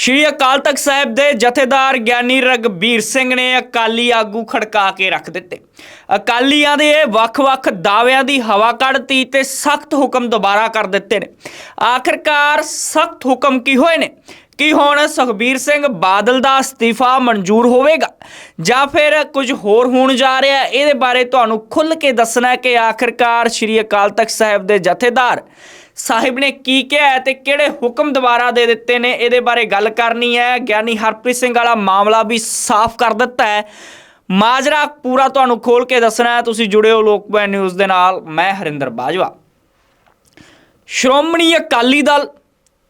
ਸ਼੍ਰੀ ਅਕਾਲ ਤਖਤ ਸਾਹਿਬ ਦੇ ਜਥੇਦਾਰ ਗਿਆਨੀ ਰਗਬੀਰ ਸਿੰਘ ਨੇ ਅਕਾਲੀ ਆਗੂ ਖੜਕਾ ਕੇ ਰੱਖ ਦਿੱਤੇ। ਅਕਾਲੀਆਂ ਦੇ ਇਹ ਵੱਖ-ਵੱਖ ਦਾਅਵਿਆਂ ਦੀ ਹਵਾ ਕੱਢਤੀ ਤੇ ਸਖਤ ਹੁਕਮ ਦੁਬਾਰਾ ਕਰ ਦਿੱਤੇ ਨੇ। ਆਖਰਕਾਰ ਸਖਤ ਹੁਕਮ ਕੀ ਹੋਏ ਨੇ? ਕਿ ਹੁਣ ਸੁਖਬੀਰ ਸਿੰਘ ਬਾਦਲ ਦਾ ਅਸਤੀਫਾ ਮਨਜ਼ੂਰ ਹੋਵੇਗਾ? ਜਾਂ ਫਿਰ ਕੁਝ ਹੋਰ ਹੋਣ ਜਾ ਰਿਹਾ ਇਹਦੇ ਬਾਰੇ ਤੁਹਾਨੂੰ ਖੁੱਲ੍ਹ ਕੇ ਦੱਸਣਾ ਕਿ ਆਖਰਕਾਰ ਸ਼੍ਰੀ ਅਕਾਲ ਤਖਤ ਸਾਹਿਬ ਦੇ ਜਥੇਦਾਰ ਸਾਹਿਬ ਨੇ ਕੀ ਕਿਹਾ ਹੈ ਤੇ ਕਿਹੜੇ ਹੁਕਮ ਦੁਬਾਰਾ ਦੇ ਦਿੱਤੇ ਨੇ? ਇਹਦੇ ਬਾਰੇ ਗੱਲ ਕਰਨੀ ਹੈ। ਗਿਆਨੀ ਹਰਪ੍ਰੀਤ ਸਿੰਘ ਵਾਲਾ ਮਾਮਲਾ ਵੀ ਸਾਫ਼ ਕਰ ਦਿੱਤਾ ਹੈ। ਮਾਜਰਾ ਪੂਰਾ ਤੁਹਾਨੂੰ ਖੋਲ ਕੇ ਦੱਸਣਾ ਹੈ। ਤੁਸੀਂ ਜੁੜੇ ਹੋ ਲੋਕਪਾਲ ਨਿਊਜ਼ ਦੇ ਨਾਲ। ਮੈਂ ਹਰਿੰਦਰ ਬਾਜਵਾ। ਸ਼੍ਰੋਮਣੀ ਅਕਾਲੀ ਦਲ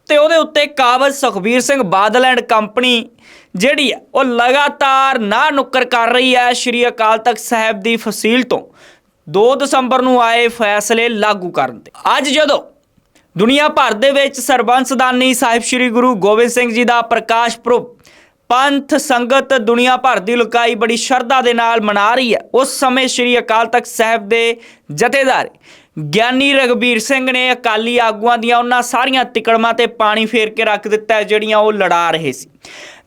ਤੇ ਉਹਦੇ ਉੱਤੇ ਕਾਬਜ਼ ਸੁਖਬੀਰ ਸਿੰਘ ਬਾਦਲ ਐਂਡ ਕੰਪਨੀ ਜਿਹੜੀ ਹੈ, ਉਹ ਲਗਾਤਾਰ ਨਾ ਨੁੱਕਰ ਕਰ ਰਹੀ ਹੈ ਸ਼੍ਰੀ ਅਕਾਲ ਤਖਤ ਸਾਹਿਬ ਦੀ ਫਸੀਲ ਤੋਂ। 2 ਦਸੰਬਰ ਨੂੰ ਆਏ ਫੈਸਲੇ ਲਾਗੂ ਕਰਨ ਤੇ। ਅੱਜ ਜਦੋਂ ਦੁਨੀਆ ਭਰ ਦੇ ਵਿੱਚ ਸਰਬੰਸਦਾਨੀ ਸਾਹਿਬ ਸ੍ਰੀ ਗੁਰੂ ਗੋਬਿੰਦ ਸਿੰਘ ਜੀ ਦਾ ਪ੍ਰਕਾਸ਼ ਪੁਰਬ ਪੰਥ ਸੰਗਤ ਦੁਨੀਆ ਭਰ ਦੀ ਲੁਕਾਈ ਬੜੀ ਸ਼ਰਧਾ ਦੇ ਨਾਲ ਮਨਾ ਰਹੀ ਹੈ। ਉਸ ਸਮੇਂ ਸ੍ਰੀ ਅਕਾਲ ਤਖਤ ਸਾਹਿਬ ਦੇ ਜਥੇਦਾਰ ਗਿਆਨੀ ਰਗਬੀਰ ਸਿੰਘ ਨੇ ਅਕਾਲੀ ਆਗੂਆਂ ਦੀਆਂ ਉਹਨਾਂ ਸਾਰੀਆਂ ਤਿਕੜਮਾਂ ਤੇ ਪਾਣੀ ਫੇਰ ਕੇ ਰੱਖ ਦਿੱਤਾ ਜਿਹੜੀਆਂ ਉਹ ਲੜਾ ਰਹੇ ਸੀ।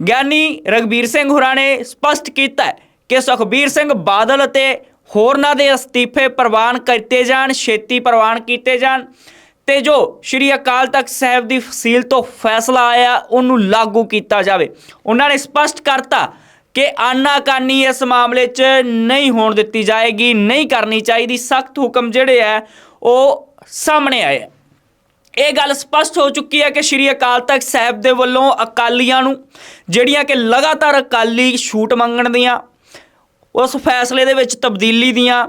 ਗਿਆਨੀ ਰਗਬੀਰ ਸਿੰਘ ਹੋਰਾਂ ਨੇ ਸਪਸ਼ਟ ਕੀਤਾ ਕਿ ਸੁਖਬੀਰ ਸਿੰਘ ਬਾਦਲ ਅਤੇ ਹੋਰਨਾਂ ਦੇ ਅਸਤੀਫੇ ਪ੍ਰਵਾਨ ਕੀਤੇ ਜਾਣ, ਛੇਤੀ ਪ੍ਰਵਾਨ ਕੀਤੇ ਜਾਣ। ਤੇ ਜੋ ਸ਼੍ਰੀ ਅਕਾਲ ਤਖਤ ਸਾਹਿਬ ਦੀ ਫਸੀਲ ਤੋਂ ਫੈਸਲਾ ਆਇਆ, ਉਹਨੂੰ ਲਾਗੂ ਕੀਤਾ ਜਾਵੇ। ਉਹਨਾਂ ਨੇ ਸਪਸ਼ਟ ਕਰਤਾ ਕਿ ਆਨਾਕਾਨੀ ਇਸ ਮਾਮਲੇ 'ਚ ਨਹੀਂ ਹੋਣ ਦਿੱਤੀ ਜਾਏਗੀ, ਨਹੀਂ ਕਰਨੀ ਚਾਹੀਦੀ। ਸਖਤ ਹੁਕਮ ਜਿਹੜੇ ਆ, ਉਹ ਸਾਹਮਣੇ ਆਏ ਇਹ ਗੱਲ ਸਪਸ਼ਟ ਹੋ ਚੁੱਕੀ ਹੈ ਕਿ ਸ਼੍ਰੀ ਅਕਾਲ ਤਖਤ ਸਾਹਿਬ ਦੇ ਵੱਲੋਂ ਅਕਾਲੀਆਂ ਨੂੰ, ਜਿਹੜੀਆਂ ਕਿ ਲਗਾਤਾਰ ਅਕਾਲੀ ਛੂਟ ਮੰਗਣ ਦੀਆਂ, ਉਸ ਫੈਸਲੇ ਦੇ ਵਿੱਚ ਤਬਦੀਲੀ ਦੀਆਂ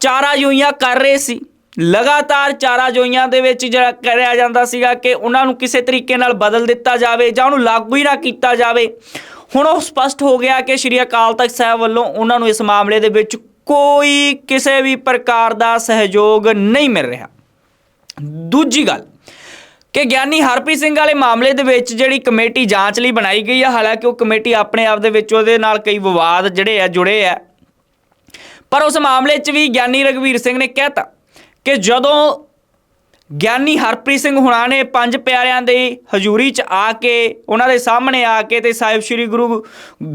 ਚਾਰਾ ਜੋਈਆਂ ਕਰ ਰਹੇ ਸੀ। ਲਗਾਤਾਰ ਚਾਰਾ ਜੋਈਆਂ ਦੇ ਵਿੱਚ ਜਿਹੜਾ ਕਰਿਆ ਜਾਂਦਾ ਸੀਗਾ ਕਿ ਉਹਨਾਂ ਨੂੰ ਕਿਸੇ ਤਰੀਕੇ ਨਾਲ ਬਦਲ ਦਿੱਤਾ ਜਾਵੇ ਜਾਂ ਉਹਨੂੰ ਲਾਗੂ ਹੀ ਨਾ ਕੀਤਾ ਜਾਵੇ। ਹੁਣ ਉਹ ਸਪਸ਼ਟ ਹੋ ਗਿਆ ਕਿ ਸ਼੍ਰੀ ਅਕਾਲ ਤਖਤ ਸਾਹਿਬ ਵੱਲੋਂ ਉਹਨਾਂ ਨੂੰ ਇਸ ਮਾਮਲੇ ਦੇ ਵਿੱਚ ਕੋਈ ਕਿਸੇ ਵੀ ਪ੍ਰਕਾਰ ਦਾ ਸਹਿਯੋਗ ਨਹੀਂ ਮਿਲ ਰਿਹਾ। ਦੂਜੀ ਗੱਲ ਕਿ ਗਿਆਨੀ ਹਰਪ੍ਰੀਤ ਸਿੰਘ ਵਾਲੇ ਮਾਮਲੇ ਦੇ ਵਿੱਚ ਜਿਹੜੀ ਕਮੇਟੀ ਜਾਂਚ ਲਈ ਬਣਾਈ ਗਈ ਹੈ ਹਾਲਾਂਕਿ ਉਹ ਕਮੇਟੀ ਆਪਣੇ ਆਪ ਦੇ ਵਿੱਚ ਉਹਦੇ ਨਾਲ ਕਈ ਵਿਵਾਦ ਜਿਹੜੇ ਆ ਜੁੜੇ ਆ। ਪਰ ਉਸ ਮਾਮਲੇ 'ਚ ਵੀ ਗਿਆਨੀ ਰਗਵੀਰ ਸਿੰਘ ਨੇ ਕਹਿਤਾ ਕਿ ਜਦੋਂ ਗਿਆਨੀ ਹਰਪ੍ਰੀਤ ਸਿੰਘ ਹੁਣਾਂ ਨੇ ਪੰਜ ਪਿਆਰਿਆਂ ਦੇ ਹਜ਼ੂਰੀ 'ਚ ਆ ਕੇ, ਉਹਨਾਂ ਦੇ ਸਾਹਮਣੇ ਆ ਕੇ ਤੇ ਸਾਹਿਬ ਸ੍ਰੀ ਗੁਰੂ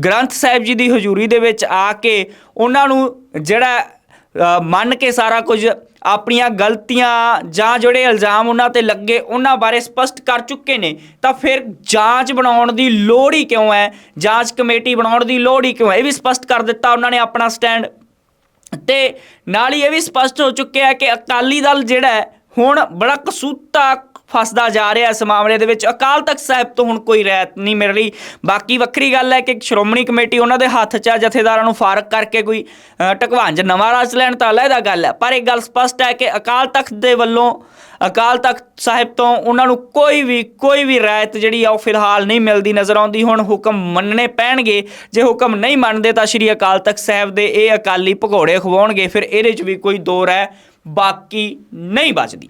ਗ੍ਰੰਥ ਸਾਹਿਬ ਜੀ ਦੀ ਹਜ਼ੂਰੀ ਦੇ ਵਿੱਚ ਆ ਕੇ ਉਹਨਾਂ ਨੂੰ ਜਿਹੜਾ ਮੰਨ ਕੇ ਸਾਰਾ ਕੁਝ, ਆਪਣੀਆਂ ਗਲਤੀਆਂ ਜਾਂ ਜਿਹੜੇ ਇਲਜ਼ਾਮ ਉਹਨਾਂ ਤੇ ਲੱਗੇ, ਉਹਨਾਂ ਬਾਰੇ ਸਪਸ਼ਟ ਕਰ ਚੁੱਕੇ ਨੇ, ਤਾਂ ਫਿਰ ਜਾਂਚ ਬਣਾਉਣ ਦੀ ਲੋੜ ਹੀ ਕਿਉਂ ਹੈ? ਜਾਂਚ ਕਮੇਟੀ ਬਣਾਉਣ ਦੀ ਲੋੜ ਹੀ ਕਿਉਂ ਹੈ? ਇਹ ਵੀ ਸਪਸ਼ਟ ਕਰ ਦਿੱਤਾ ਉਹਨਾਂ ਨੇ ਆਪਣਾ ਸਟੈਂਡ ਤੇ ਨਾਲ ਹੀ ਇਹ ਵੀ ਸਪਸ਼ਟ ਹੋ ਚੁੱਕਿਆ ਕਿ ਅਕਾਲੀ ਦਲ ਜਿਹੜਾ ਹੁਣ ਬੜਾ ਕਸੂਤਾ ਫਸਦਾ ਜਾ ਰਿਹਾ ਇਸ ਮਾਮਲੇ ਦੇ ਵਿੱਚ। ਅਕਾਲ ਤਖਤ ਸਾਹਿਬ ਤੋਂ ਹੁਣ ਕੋਈ ਰਹਿਤ ਨਹੀਂ ਮਿਲ ਰਹੀ। ਬਾਕੀ ਵੱਖਰੀ ਗੱਲ ਹੈ ਕਿ ਸ਼੍ਰੋਮਣੀ ਕਮੇਟੀ ਉਹਨਾਂ ਦੇ ਹੱਥ 'ਚ ਆ ਜਥੇਦਾਰਾਂ ਨੂੰ ਫਾਰਕ ਕਰਕੇ ਕੋਈ ਅ, ਨਵਾਂ ਰਾਜ ਲੈਣ ਤਾਂ ਅਲੱਗਾ ਗੱਲ ਹੈ। ਪਰ ਇਹ ਗੱਲ ਸਪਸ਼ਟ ਹੈ ਕਿ ਅਕਾਲ ਤਖਤ ਦੇ ਵੱਲੋਂ ਅਕਾਲ ਤਖਤ ਸਾਹਿਬ ਤੋਂ ਉਹਨਾਂ ਨੂੰ ਕੋਈ ਵੀ ਕੋਈ ਵੀ ਰਾਇਤ ਜਿਹੜੀ ਆ ਉਹ ਫਿਲਹਾਲ ਨਹੀਂ ਮਿਲਦੀ ਨਜ਼ਰ ਆਉਂਦੀ। ਹੁਣ ਹੁਕਮ ਮੰਨਣੇ ਪੈਣਗੇ। ਜੇ ਹੁਕਮ ਨਹੀਂ ਮੰਨਦੇ ਤਾਂ ਸ਼੍ਰੀ ਅਕਾਲ ਤਖਤ ਸਾਹਿਬ ਦੇ ਇਹ ਅਕਾਲੀ ਭਗੌੜੇ ਖਵਾਉਣਗੇ। ਫਿਰ ਇਹਦੇ 'ਚ ਵੀ ਕੋਈ ਦੋ ਰਹਿ ਬਾਕੀ ਨਹੀਂ ਬਚਦੀ।